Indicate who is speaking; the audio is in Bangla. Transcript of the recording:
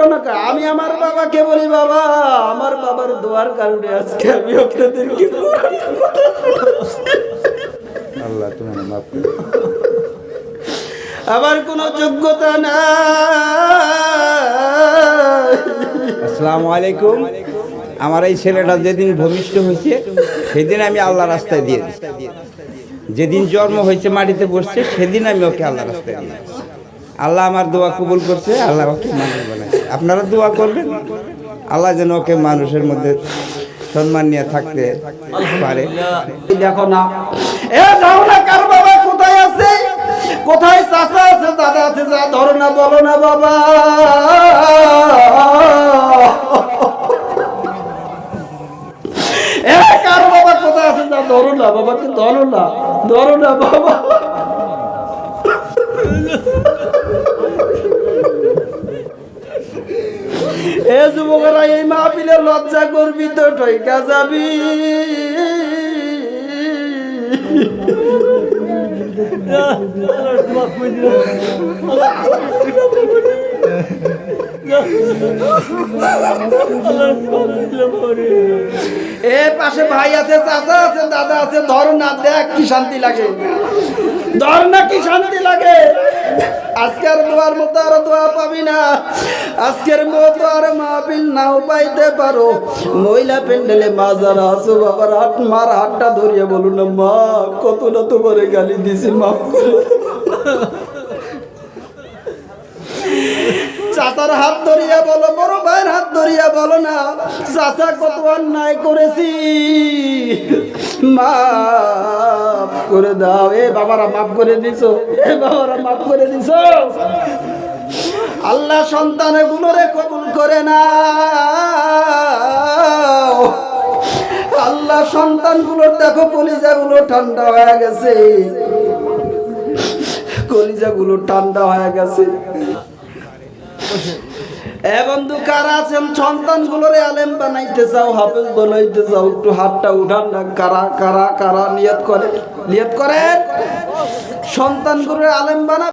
Speaker 1: ঘটনা কা- আমি আমার বাবাকে বলি বাবা আমার বাবার দোয়ার কারণে আজকে আমি আপনাদেরকে
Speaker 2: আল্লাহ তুমি মাফ
Speaker 1: আমার কোনো যোগ্যতা না
Speaker 2: আসসালামু আলাইকুম। আমার এই ছেলেটা যেদিন ভূমিষ্ঠ হয়েছে সেদিন আমি আল্লাহ রাস্তায় দিয়ে দিই যেদিন জন্ম হয়েছে মাটিতে বসছে সেদিন আমি ওকে আল্লাহ রাস্তায় দিয়ে আল্লাহ আমার দোয়া কবুল করছে আল্লাহ ওকে মানুষ বানাইছে আপনারা দোয়া করবেন। আল্লাহ যেন ওকে মানুষের মধ্যে সম্মান নিয়ে থাকতে পারে।
Speaker 1: দেখো না। এ যাও না কার বাবা কোথায় আছে? কোথায় চাচা আছে দাদা আছে যা ধরো না বলো না বাবা। এ কার বাবা কোথায় আছে যা ধরো না বাবাকে ধরো না ধরো না বাবা। এ যুবকেরা এই মাহফিলে লজ্জা করবি তো ঠইকা যাবি এ পাশে ভাই আছে, চাচা আছে, দাদা আছে, ধর না দেখ কি শান্তি লাগে। ধর না কি শান্তি লাগে। আজকের দোয়ার মতো আর দোয়া পাবি না। আজকের মতো আর মাহফিল নাও পাইতে পারো। মহিলা প্যান্ডেলে মা যারা আছো, বাবার হাত, মার হাতটা ধরিয়ে বলুন, মা কত না তোমারে গালি দিছি, মাফ করে চাচার হাত ধরিয়া বলো, বড় ভাইয়ের হাত ধরিয়া বলো না, চাচা কত অন্যায় করেছি। মাফ করে দাও। এ বাবারা, মাফ করে দিছো। এ বাবারা, মাফ করে দিছো। আল্লাহ সন্তানে গুলোরে কবুল করে না আল্লাহ সন্তানগুলোর দেখো কলিজা কলিজাগুলো ঠান্ডা হয়ে গেছে। কলিজা কলিজাগুলো ঠান্ডা হয়ে গেছে। এ বন্ধু, কারা আছেন? সন্তান গুলোরে আলেম বানাইতে চাও, হাফেজ বানাইতে চাও, একটু হাতটা উঠান না, কারা কারা কারা নিয়ত করে? নিয়ত করে সন্তান গুলোরে আলেম বানা